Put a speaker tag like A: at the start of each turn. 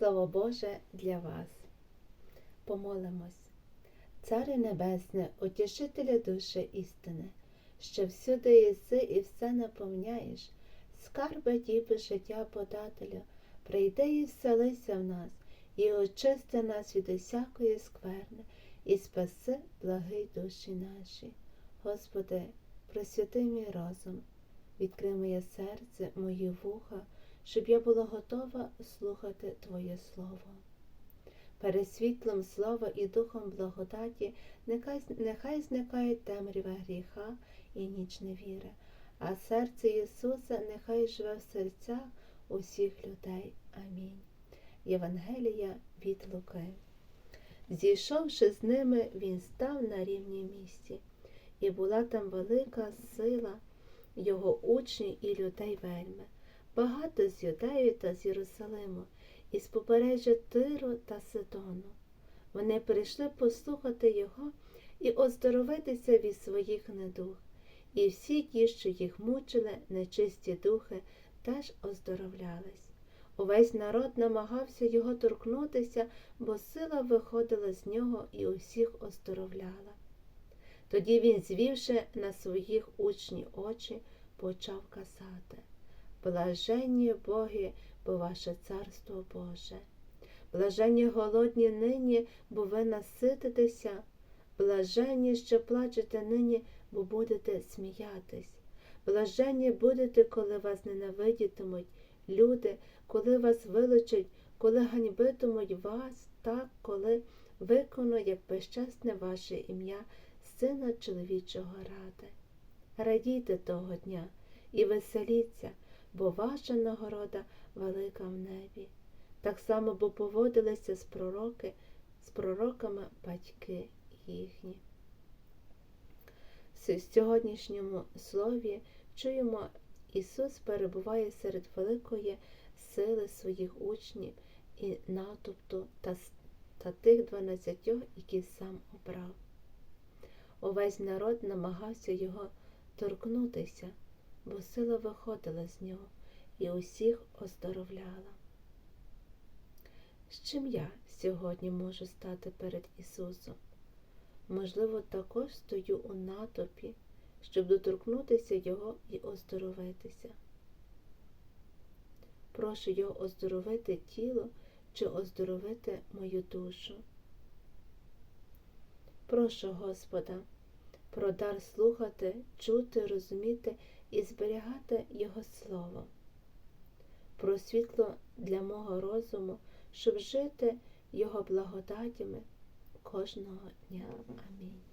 A: Слово Боже для вас. Помолимось. Царе Небесне, утішителя душі істини, що всюди єси і все наповняєш, скарби діби життя подателю, прийди і вселися в нас, і очисти нас від усякої скверни, і спаси благий душі наші. Господи, просвяти мій розум, відкрий моє серце, мої вуха, щоб я була готова слухати Твоє Слово. Перед світлом слова і духом благодаті нехай, нехай зникає темрява гріха і ніч невіри, а серце Ісуса нехай живе в серцях усіх людей. Амінь. Євангелія від Луки. Зійшовши з ними, він став на рівній місці, і була там велика сила його учнів і людей вельми, багато з Юдеї та з Єрусалиму, із побережжя Тиру та Сидону. Вони прийшли послухати його і оздоровитися від своїх недуг, і всі ті, що їх мучили, нечисті духи, теж оздоровлялись. Увесь народ намагався його торкнутися, бо сила виходила з нього і усіх оздоровляла. Тоді він, звівши на своїх учні очі, почав казати Блаженні Боги, бо ваше царство Боже. Блаженні голодні нині, бо ви насититеся, блаженні, що плачете нині, бо будете сміятись. Блаженні будете, коли вас ненавидітимуть люди, коли вас вилучать, коли ганьбитимуть вас, так, коли виконує як безчесне ваше ім'я, Сина чоловічого ради. Радійте того дня і веселіться, бо ваша нагорода велика в небі. Так само, бо поводилися з пророки, з пророками батьки їхні. В сьогоднішньому слові чуємо, Ісус перебуває серед великої сили своїх учнів і натовпту та, та тих дванадцятьох, які сам обрав. Увесь народ намагався його торкнутися, бо сила виходила з нього і усіх оздоровляла. З чим я сьогодні можу стати перед Ісусом? Можливо, також стою у натовпі, щоб доторкнутися Його і оздоровитися. Прошу Його оздоровити тіло чи оздоровити мою душу. Прошу Господа про дар слухати, чути, розуміти і зберігати Його Слово, про світло для мого розуму, щоб жити Його благодатями кожного дня. Амінь.